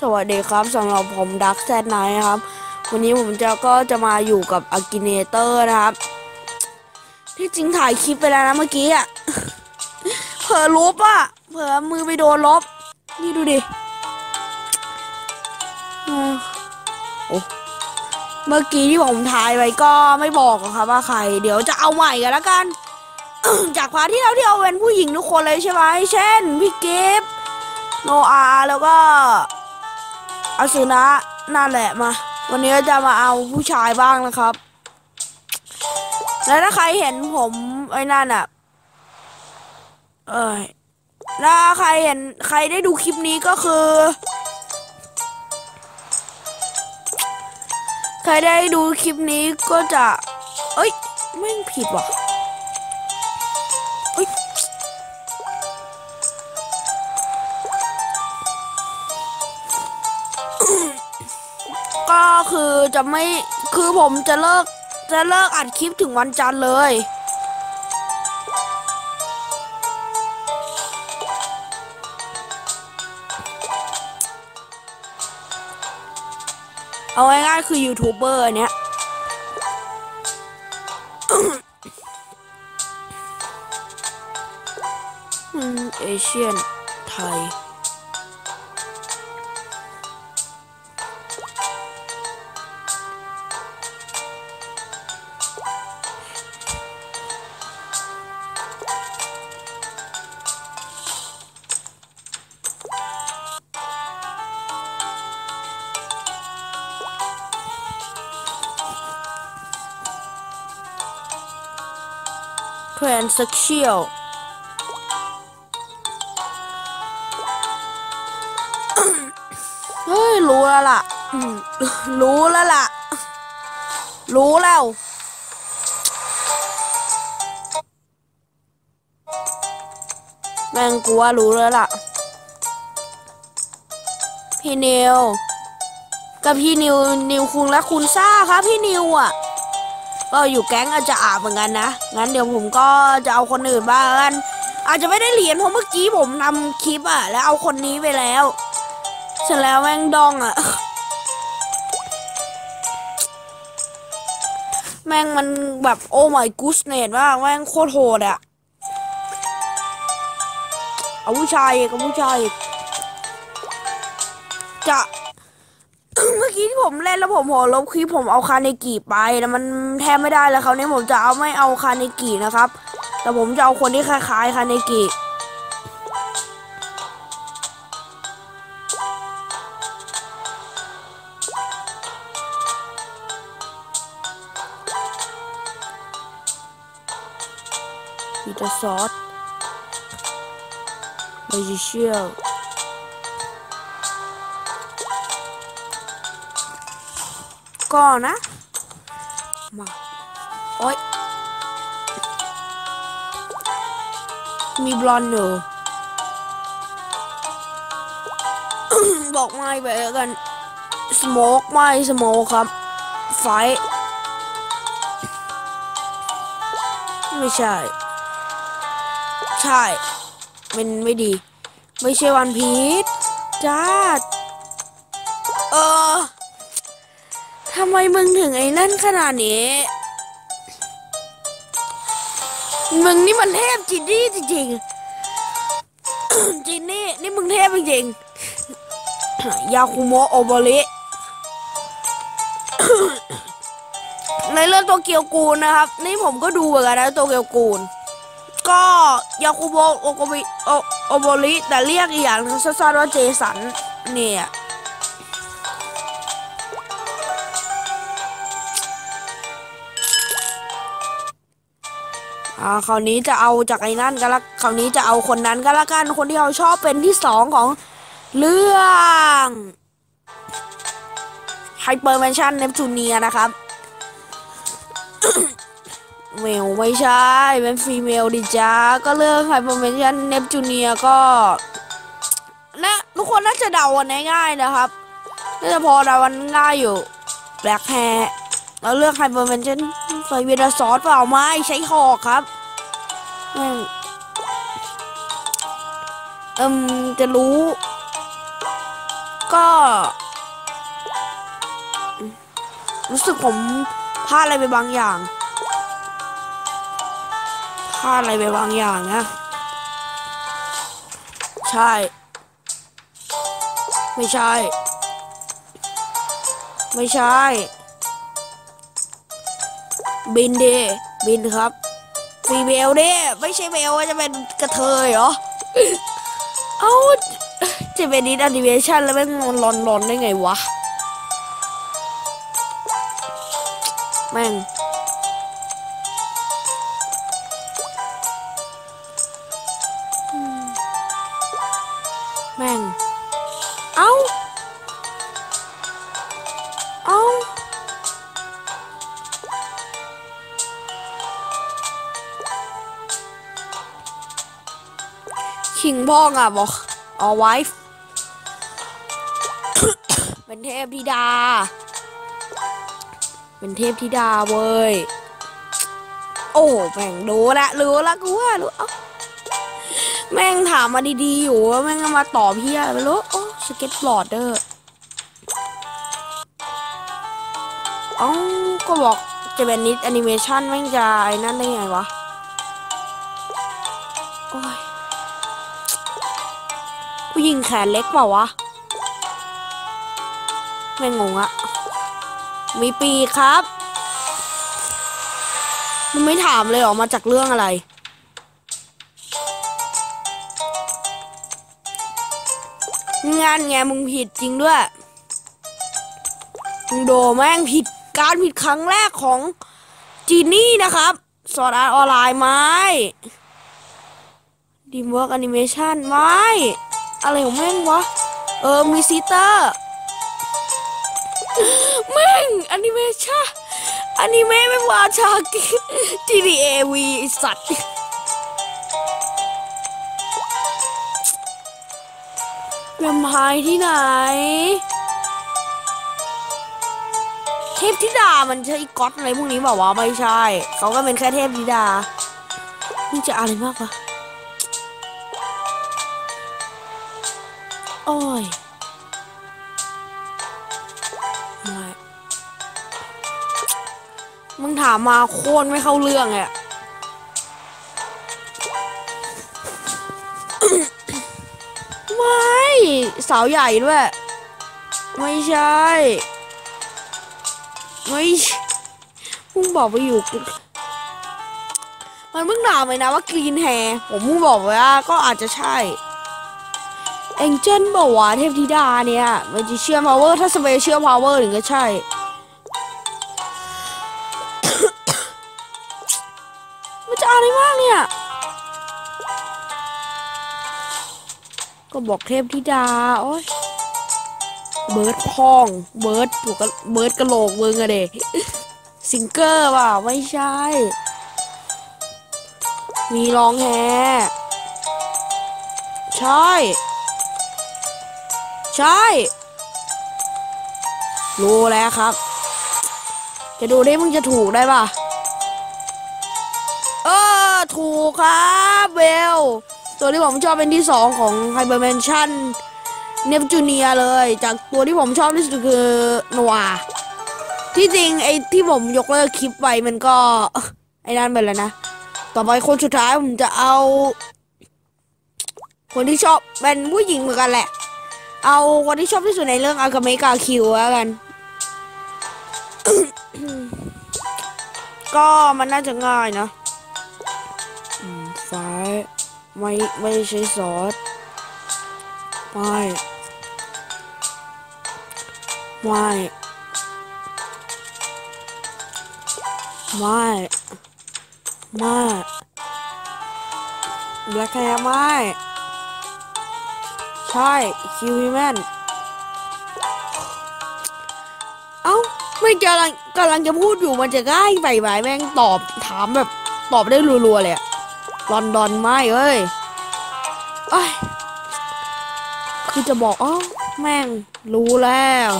สวัสดีครับสำหรับผมดักแซดไนครับ วันนี้ผมจะก็จะมาอยู่กับอ g กิเนเตอร์นะครับ ที่จริงถ่ายคลิปไปแล้วนะเมื่อกี้อะเผลอลบอะเผลอมือไปโดนลบ นี่ดูดิเออโอ้เมื่อกี้ที่ผมถ่ายไปก็ไม่บอกครับว่าใคร เดี๋ยวจะเอาใหม่กันแล้วกัน จากพาทที่เราที่เอาเป็นผู้หญิงทุกคนเลยใช่ไหมเช่นพี่กิฟต์โนอาแล้วก็ อาสุนะนั่นแหละมา วันนี้จะมาเอาผู้ชายบ้างนะครับ แล้วถ้าใครเห็นผมไอ้นั่นอะ เอ้ยถ้าใครเห็นใครได้ดูคลิปนี้ก็คือ ใครได้ดูคลิปนี้ก็จะ เอ้ยไม่ผิดว่ะ ก็คือจะไม่คือผมจะเลิกจะเลิกอัดคลิปถึงวันจันทร์เลย เอาง่ายๆคือยูทูบเบอร์เนี้ยเอเชียนไทย transsexual เฮ้ย รู้แล้วล่ะ รู้แล้วล่ะ รู้แล้ว แม่งกูว่ารู้แล้วล่ะ พี่นิว กับพี่นิว นิวคุงและคุณซ่าครับพี่นิวอะ ก็อยู่แก๊งอาจจะอาบเหมือนกันนะ งั้นเดี๋ยวผมก็จะเอาคนอื่นบ้างกันอาจจะไม่ได้เหรียญเพราะเมื่อกี้ผมทำคลิปอะแล้วเอาคนนี้ไปแล้วเสร็จแล้วแม่งดองอะแม่งมันแบบโอ้ my goodness มากแม่งโคตรโหดอะเอาผู้ชายกเอาผู้ชายจะ เมื่อกี้ที่ผมเล่นแล้วผมหัวลบคลิปผมเอาคาเนกิไปแต่มันแทบไม่ได้แล้วคราวนี้ผมจะเอาไม่เอาคาเนกินะครับ แต่ผมจะเอาคนที่คล้ายๆคาเนกิพีเตอร์ซอสเบจิเชียล ก่อนนะ มาโอ๊ยมีบลอนด์อยู่บอกไม่ไปแล้วกัน สโมกไม่สโมกครับ ไฟ ไม่ใช่ ใช่ มันไม่ดี ไม่ใช่วันพีชจ้าเออ ทำไมมึงถึงไอ้นั่นขนาดนี้ มึงนี่มันเทพจินนี่จริงๆ จินนี่นี่มึงเทพจริงๆ ยาคุโมะโอบริ ในเรื่องโตเกียวกูลนะครับ นี่ผมก็ดูเหมือนกันนะโตเกียวกูล ก็ยาคุโมะโอกบิโอโอบริแต่เรียกอีกอย่างนึงสั้นๆว่าเจสันเนี่ย อ่าคราวนี้จะเอาจากไอ้นั่นก็และคราวนี้จะเอาคนนั้นก็แล้วกันคนที่เราชอบเป็นที่สองของเรื่องไฮเปอร์แมนชั่นเนปจูเนียนะครับเมลไม่ใช่ เป็นฟีเมลดิจ้า ก็เรื่องไฮเปอร์แมนชั่นเนปจูเนียก็นะทุกคนน่าจะเดากันง่ายๆนะครับน่าจะพอเดากันง่ายอยู่แบล็คแฮร์แล้วเลือกไฮเปอร์แมนชั่นไฟเวดาซอสเปล่าไม่ใช้หอกครับ แม่เอิมจะรู้ ก็ รู้สึกผมพลาดอะไรไปบางอย่างพลาดอะไรไปบางอย่างนะ ใช่ ไม่ใช่ ไม่ใช่ บินดีบินครับ ฟีเบลเนี่ยไม่ใช่เบลว่าจะเป็นกระเทยเหรอ เอ้าจะเป็นนิดแอนิเมชันแล้วแม่งนอนรอนๆได้ไงวะ แม่ง คิงพ่องอะบอกเอาไว้เป็นเทพธิดา เป็นเทพธิดาเว้ย โอ้แม่งรู้ละรู้ละกูว่ารู้เอ้าแม่งถามมาดีๆอยู่แม่งมาตอบเพี้ยอะไรไม่รู้โอ้สเก็ตบอร์ดเดอร์เอ้าก็บอกจะเป็นนิดแอนิเมชันแม่งจะไอ้นั่นได้ไงวะ โอ้ย ผู้หญิงแขนเล็กเปล่าวะ ไม่งงอะมีปีครับ มันไม่ถามเลยเหรอมาจากเรื่องอะไรงานไงมึงผิดจริงด้วย มึงโดแม่งผิดการผิดครั้งแรกของจีนี่นะครับ สอนอาร์ออนไลน์ไหมดีมเวิร์กแอนิเมชันไหม อะไรของแม่งวะ เออ มีซีตอร์แม่งอนิเมชันอนิเมะไม่วาชากิ GTA V ไอ้สัตว์แวมไพร์ที่ไหน เทพธิดามันใช่ก๊อตอะไรพวกนี้บอกว่าวะไม่ใช่ เขาก็เป็นแค่เทพธิดา นี่จะอะไรมากวะ อ้ยไม่มึงถามมาโคตรไม่เข้าเรื่องเลยอะไม่ สาวใหญ่ด้วย ไม่ใช่ ไม่ใช่มึงบอกไปอยู่ มันเพิ่งถามไปนะว่ากรีนแฮร์ผมมึงบอกว่าก็อาจจะใช่ เอ็งเจนบอกว่าเทพธิดาเนี่ยมันจะเชื่อพาวเวอร์ถ้าสเปเชียลพาวเวอร์ถึงก็ใช่ มันจะอะไรมากเนี่ย ก็บอกเทพธิดา โอ้ยเบิร์ดพอง เบิร์ดถูกะเบิร์ดกระโหลกมึงอะเดซิงเกอร์เปล่าไม่ใช่ มีร้องแฮใช่ ใช่ รู้แล้วครับ จะดูได้มึงจะถูกได้ป่ะ เออ ถูกครับเบลตัวที่ผมชอบเป็นที่สองของไฮเ e อร์ n มนชั่นเนปจูเนียเลย จากตัวที่ผมชอบที่สุดคือโนวาที่จริงไอ้ที่ผมยกเลิกคลิปไปมันก็ ไอ้นั่นไปแล้วนะ ต่อไปคนสุดท้ายผมจะเอา คนที่ชอบเป็นผู้หญิงเหมือนกันแหละ เอาคนที่ชอบที่สุดในเรื่องอากาเมกาคิวแล้วกัน ก็มันน่าจะง่ายนะอืมไฟไม่ไม่ใช้ซอสไม่ไม่ไม่ไม่แบล็คแคร์ไม่ ใช่คิวฮีแมนเอ้าไม่กำลังกำลังจะพูดอยู่มันจะง่ายไปไหมแม่งตอบถามแบบตอบได้รัวๆเลยอะลอนดอนไม่เอ้ยเอ้ยคือจะบอกอ๋อแม่งรู้แล้ว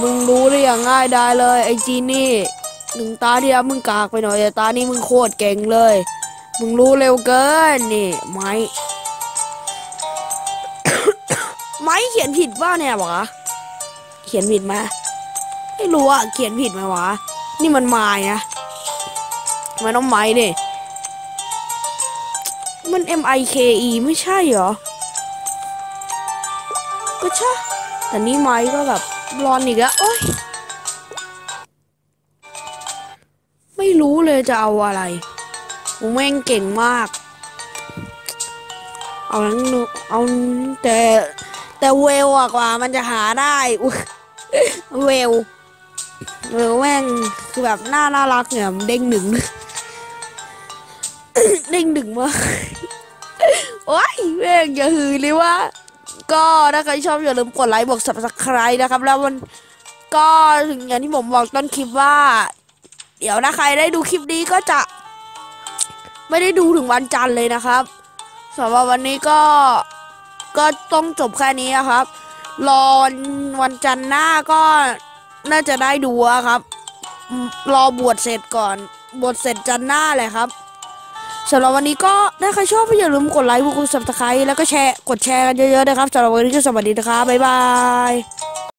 มึงรู้ได้อย่างง่ายได้เลยไอจีนี่หนึ่งตาที่แล้วมึงกากไปหน่อยแต่ตานี้มึงโคตรเก่งเลย มึงรู้เร็วเกินนี่ ไม้ เขียนผิดว่าเนี่ยวะเขียนผิดไหมไม่รู้อะเขียนผิดไหมวะ นี่มันไม้นะมันต้องไม้ดิมัน M I K E ไม่ใช่เหรอ ก็ใช่แต่นี่ไม้ก็แบบรอนอีกแล้วโอ๊ยไม่รู้เลยจะเอาอะไรผมแม่งเก่งมาก เอาทั้งนูเอาแต่ แต่เวลอะกว่ามันจะหาได้เวลเวลแม่งคือแบบน่าน่ารักเนี่ยเด้งหนึ่งเด้งหนึ่งมากโอ้ยแม่งอย่าฮือเลยว่า ก็ถ้าใครชอบอย่าลืมกดไลค์บอก subscribe นะครับ แล้วมันก็ถึงอย่างที่ผมบอกต้นคลิปว่า เดี๋ยวถ้าใครได้ดูคลิปนี้ก็จะ ไม่ได้ดูถึงวันจันทร์เลยนะครับสำหรับวันนี้ก็ ก็ต้องจบแค่นี้ครับ รอวันจันทร์หน้าก็น่าจะได้ดูครับ รอบวชเสร็จก่อน บวชเสร็จจันทร์หน้าเลยครับสำหรับวันนี้ก็ถ้าใครชอบก็อย่าลืมกดไลค์กดซับสไครต์แล้วก็แชร์กดแชร์กันเยอะๆนะครับสำหรับวันนี้ก็สวัสดีนะครับบ๊ายบาย